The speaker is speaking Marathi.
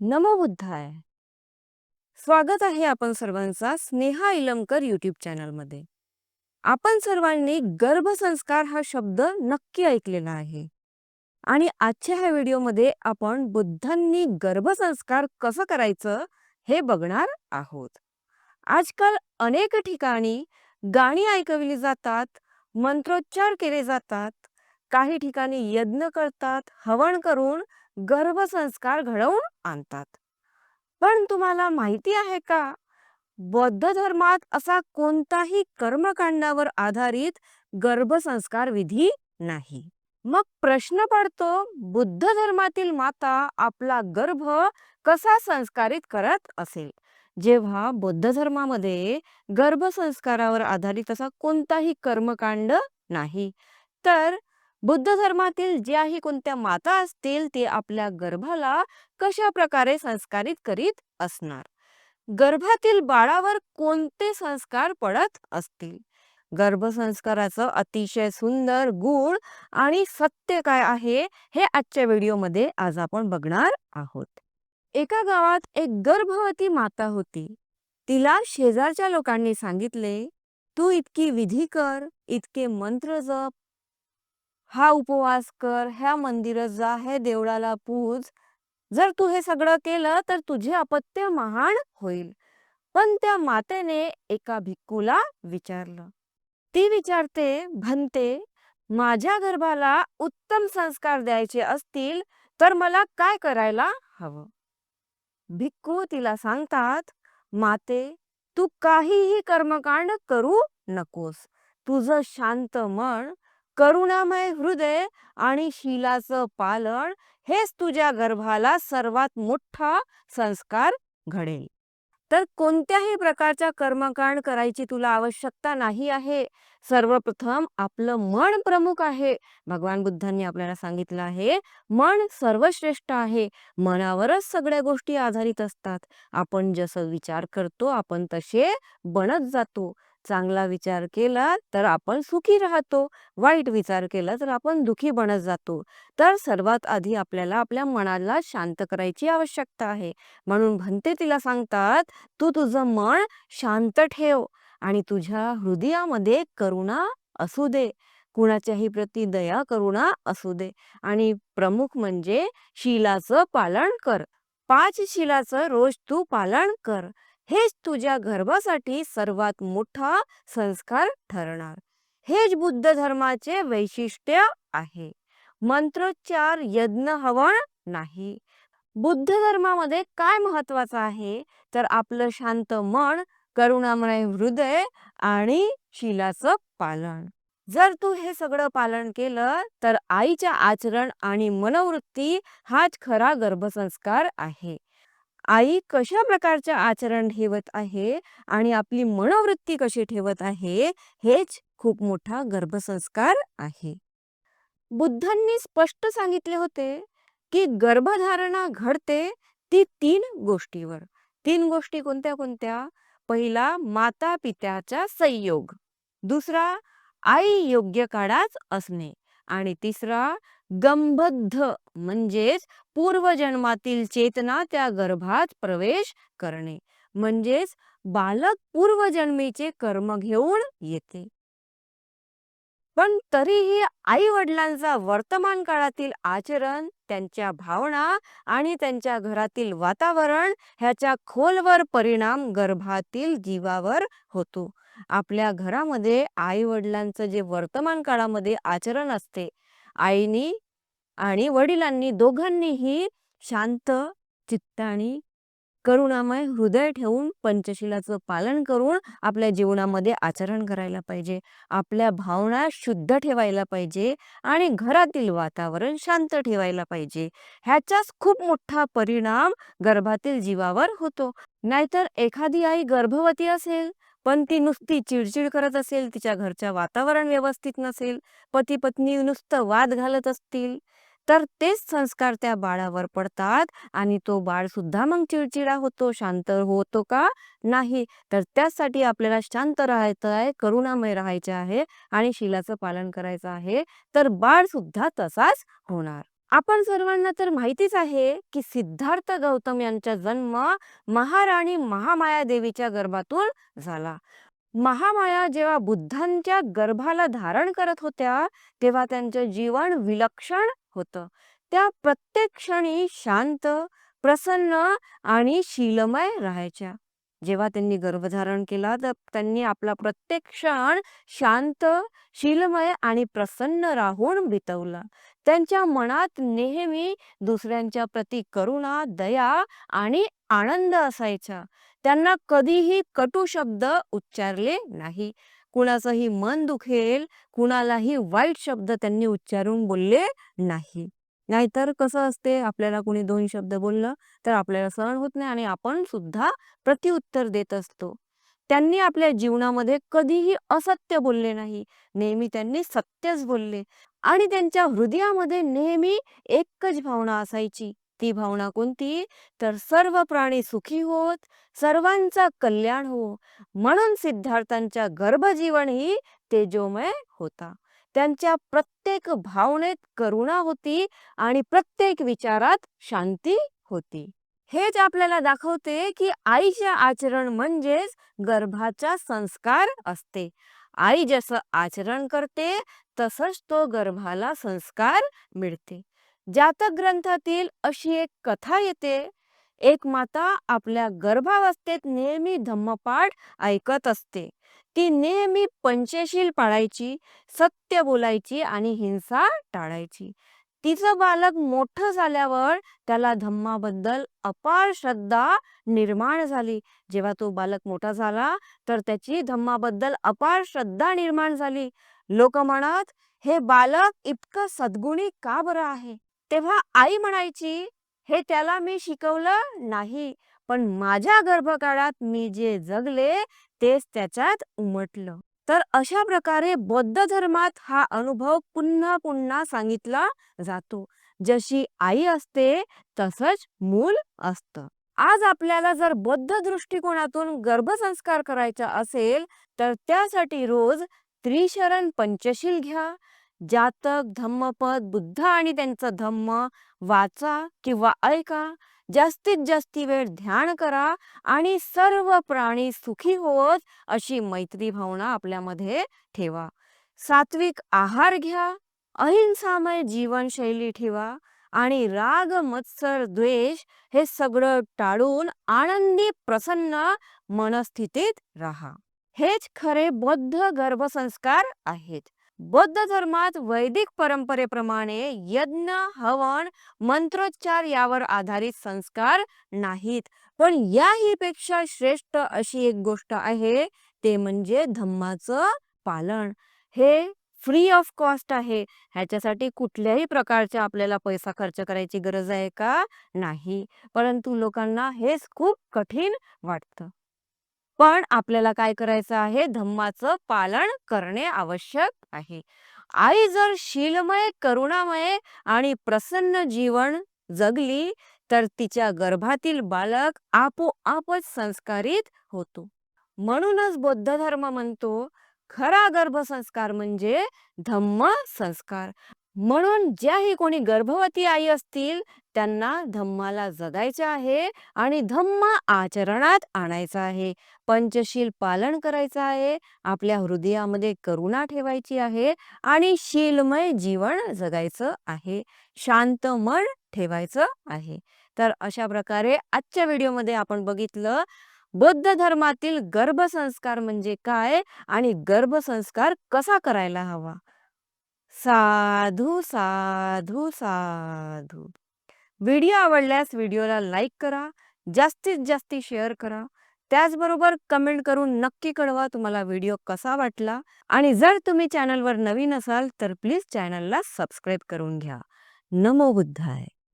नमो बुद्धाय. स्वागत आहे आपण सर्वांचा स्नेहा इलमकर युट्यूब चॅनलमध्ये. आपण सर्वांनी गर्भसंस्कार हा शब्द नक्की ऐकलेला आहे. आणि आजच्या ह्या व्हिडिओमध्ये आपण बुद्धांनी गर्भसंस्कार कसं करायचं हे बघणार आहोत. आजकाल अनेक ठिकाणी गाणी ऐकविली जातात मंत्रोच्चार केले जातात काही ठिकाणी यज्ञ करतात हवन करून गर्भसंस्कार घडवून आणतात. पण तुम्हाला माहिती आहे का? बौद्ध धर्मात असा कोणताही कर्मकांडावर आधारित गर्भसंस्कार विधी नाही. मग प्रश्न पडतो बुद्ध धर्मातील माता आपला गर्भ कसा संस्कारित करत असेल? जेव्हा बौद्ध धर्मामध्ये गर्भसंस्कारावर आधारित असा कोणताही कर्मकांड नाही तर बुद्ध धर्मातील ज्याही कोणत्या माता असतील ते आपल्या गर्भाला कशा प्रकारे संस्कारित करीत असणार? गर्भातील बाळावर कोणते संस्कार पडत असतील? गर्भसंस्काराचं अतिशय सुंदर गुण आणि सत्य काय आहे हे आजच्या व्हिडिओमध्ये आज आपण बघणार आहोत. एका गावात एक गर्भवती माता होती. तिला शेजारच्या लोकांनी सांगितले तू इतकी विधी कर इतके मंत्र जप हा उपवास कर ह्या मंदिरात जा हे देवळाला पूज. जर तू हे सगळं केलं तर तुझे अपत्य महान होईल. पण त्या मातेने एका भिक्कूला विचारलं. ती विचारते भंते माझ्या गर्भाला उत्तम संस्कार द्यायचे असतील तर मला काय करायला हवं? भिक्खू तिला सांगतात माते तू काहीही कर्मकांड करू नकोस. तुझं शांत मन करुणामय हृदय आणि शीलाचं पालन हेच तुझ्या गर्भाला सर्वात मोठा संस्कार घडेल. तर कोणत्याही प्रकारच्या कर्मकांड करायची तुला आवश्यकता नाही आहे. सर्वप्रथम आपलं मन प्रमुख आहे. भगवान बुद्धांनी आपल्याला सांगितलं आहे मन सर्वश्रेष्ठ आहे. मनावरच सगळ्या गोष्टी आधारित असतात. आपण जसं विचार करतो आपण तसे बनत जातो. चांगला विचार केला तर आपण सुखी राहतो. वाईट विचार केला तर आपण दुखी बनत जातो. तर सर्वात आधी आपल्याला आपल्या मनाला शांत करायची आवश्यकता आहे. म्हणून भंते तिला सांगतात तू तुझं मन शांत ठेव आणि तुझ्या हृदयामध्ये करुणा असू दे. कुणाच्याही प्रती दया करुणा असू दे. आणि प्रमुख म्हणजे शिलाचं पालन कर. पाच शिलाचं रोज तू पालन कर. हेच तुझ्या गर्भासाठी सर्वात मोठा संस्कार ठरणार. हेच बुद्ध धर्माचे वैशिष्ट्य आहे. मंत्रोच्चार यज्ञ हवन नाही. बुद्ध धर्मामध्ये काय महत्वाचं आहे? तर आपलं शांत मन करुणामय हृदय आणि शिलाचं पालन. जर तू हे सगळं पालन केलं तर आईच्या आचरण आणि मनोवृत्ती हाच खरा गर्भसंस्कार आहे. आई कशा प्रकारचे आचरण ठेवत आहे आणि आपली मनोवृत्ती कशी ठेवत आहे हेच खूप मोठा गर्भसंस्कार आहे. बुद्धांनी स्पष्ट सांगितले होते की गर्भधारणा घडते ती तीन गोष्टीवर. तीन गोष्टी कोणत्या कोणत्या? पहिला माता पित्याचा संयोग. दुसरा आई योग्य काळात असणे. आणि तिसरा गंबद्ध म्हणजेच पूर्वजन्मातील चेतना त्या गर्भात प्रवेश करणे. म्हणजेच बालक पूर्वजन्मीचे कर्म घेऊन येते. पण तरीही आई वडिलांचा वर्तमान काळातील आचरण त्यांच्या भावना आणि त्यांच्या घरातील वातावरण ह्याच्या खोलवर परिणाम गर्भातील जीवावर होतो. आपल्या घरामध्ये आई वडिलांचं जे वर्तमान काळामध्ये आचरण असते आईनी आणि वडिलांनी दोघांनीही शांत चित्ताने करुणामय हृदय ठेवून पंचशिलाचं पालन करून आपल्या जीवनामध्ये आचरण करायला पाहिजे. आपल्या भावना शुद्ध ठेवायला पाहिजे आणि घरातील वातावरण शांत ठेवायला पाहिजे. ह्याचाच खूप मोठा परिणाम गर्भातील जीवावर होतो. नाहीतर एखादी आई गर्भवती असेल पण ती नुसती चिडचिड करत असेल तिच्या घरच्या वातावरण व्यवस्थित नसेल पती पत्नी नुसतं वाद घालत असतील तर तेच संस्कार त्या बाळावर पडतात आणि तो बाळ सुद्धा मग चिडचिडा होतो शांत होतो का? नाही. तर त्यासाठी आपल्याला शांत राहायचं आहे करुणामय राहायचे आहे आणि शिलाचं पालन करायचं आहे तर बाळ सुद्धा तसाच होणार. आपण सर्वांना तर माहितीच आहे की सिद्धार्थ गौतम यांचा जन्म महाराणी महामाया देवीच्या गर्भातून झाला. महामाया जेव्हा बुद्धांच्या गर्भाला धारण करत होत्या तेव्हा त्यांचं जीवन विलक्षण होतं. त्या प्रत्येक क्षणी शांत प्रसन्न आणि शीलमय राहायच्या. जेव्हा त्यांनी गर्भधारण केला तर त्यांनी आपला प्रत्येक क्षण शांत शीलमय आणि प्रसन्न राहून बितवला. त्यांच्या मनात नेहमी दुसऱ्यांच्या प्रती करुणा दया आणि आनंद असायचा. त्यांना कधीही कटू शब्द उच्चारले नाही. कुणाचंही मन दुखेल कुणालाही वाईट शब्द त्यांनी उच्चारून बोलले नाही. नाहीतर कसं असते आपल्याला कोणी दोन शब्द बोललं तर आपल्याला सहन होत नाही आणि आपण सुद्धा प्रतिउत्तर देत असतो. त्यांनी आपल्या जीवनामध्ये कधीही असत्य बोलले नाही. नेहमी त्यांनी सत्यच बोलले आणि त्यांच्या हृदयामध्ये नेहमी एकच भावना असायची. ती भावना कोणती? तर सर्व प्राणी सुखी होत सर्वांचा कल्याण हो म्हणून सिद्धार्थांच्या गर्भजीवन ही तेजोमय होता. त्यांच्या प्रत्येक भावनेत करुणा होती आणि प्रत्येक विचारात शांती होती. हेच आपल्याला दाखवते की आईचे आचरण म्हणजेच गर्भाचा संस्कार असते. आई जसं आचरण करते तसंच तो गर्भाला संस्कार मिळते. जातक ग्रंथातील अशी एक कथा येते एक माता आपल्या गर्भावस्थेत नेहमी धम्मपाठ ऐकत असते. ती नेहमी पंचशील पाळायची सत्य बोलायची आणि हिंसा टाळायची. तिचं बालक मोठं झाल्यावर त्याला धम्माबद्दल अपार श्रद्धा निर्माण झाली. जेव्हा तो बालक मोठा झाला तर त्याची धम्माबद्दल अपार श्रद्धा निर्माण झाली. लोक म्हणत हे बालक इतकं सद्गुणी का बरं आहे? तेव्हा आई म्हणायची हे त्याला मी शिकवलं नाही. पण माझ्या गर्भकाळात मी जे जगले तेच त्याच्यात उमटलं. तर अशा प्रकारे बौद्ध धर्मात हा अनुभव पुन्हा पुन्हा सांगितला जातो. जशी आई असते तसंच मूल असतं. आज आपल्याला जर बौद्ध दृष्टिकोनातून गर्भसंस्कार करायचा असेल तर त्यासाठी रोज त्रिशरण पंचशील घ्या. जातक धम्मपद बुद्ध आणि त्यांचं धम्म. वाचा किंवा ऐका. जास्तीत जास्ती वेळ ध्यान करा आणि सर्व प्राणी सुखी होत अशी मैत्री भावना आपल्यामध्ये ठेवा. सात्विक आहार घ्या. अहिंसामय जीवनशैली ठेवा आणि राग मत्सर द्वेष हे सगळं टाळून आनंदी प्रसन्न मनस्थितीत राहा. हेच खरे बौद्ध गर्भसंस्कार आहेत. बौद्ध धर्मात वैदिक परंपरेप्रमाणे यज्ञ हवन मंत्रोच्चार यावर आधारित संस्कार नाहीत. पण याही पेक्षा श्रेष्ठ अशी एक गोष्ट आहे ते म्हणजे धम्माचं पालन. हे फ्री ऑफ कॉस्ट आहे. ह्याच्यासाठी कुठल्याही प्रकारच्या आपल्याला पैसा खर्च करायची गरज आहे का? नाही. परंतु लोकांना हेच खूप कठीण वाटतं. पण आपल्याला काय करायचं आहे? धम्माचं पालन करणे आवश्यक आहे. आई जर शीलमय करुणामय आणि प्रसन्न जीवन जगली तर तिच्या गर्भातील बालक आपोआपच संस्कारित होतो. म्हणूनच बौद्ध धर्म म्हणतो खरा गर्भसंस्कार म्हणजे धम्म संस्कार. म्हणून ज्याही कोणी गर्भवती आई असतील त्यांना धम्माला जगायचे आहे आणि धम्म आचरणात आणायचा आहे. पंचशील पालन करायचं आहे आपल्या हृदयामध्ये करुणा ठेवायची आहे आणि शीलमय जीवन जगायचं आहे. शांत मन ठेवायचं आहे. तर अशा प्रकारे आजच्या व्हिडिओमध्ये आपण बघितलं बौद्ध धर्मातील गर्भसंस्कार म्हणजे काय आणि गर्भसंस्कार कसा करायला हवा? साधू साधू साधू. व्हिडिओ आवडल्यास व्हिडिओला लाईक करा जास्तीत जास्ती शेअर करा. त्याचबरोबर कमेंट करून नक्की कळवा तुम्हाला व्हिडिओ कसा वाटला आणि जर तुम्ही चॅनलवर नवीन असाल तर प्लीज चॅनलला सबस्क्राईब करून घ्या. नमो बुद्धाय.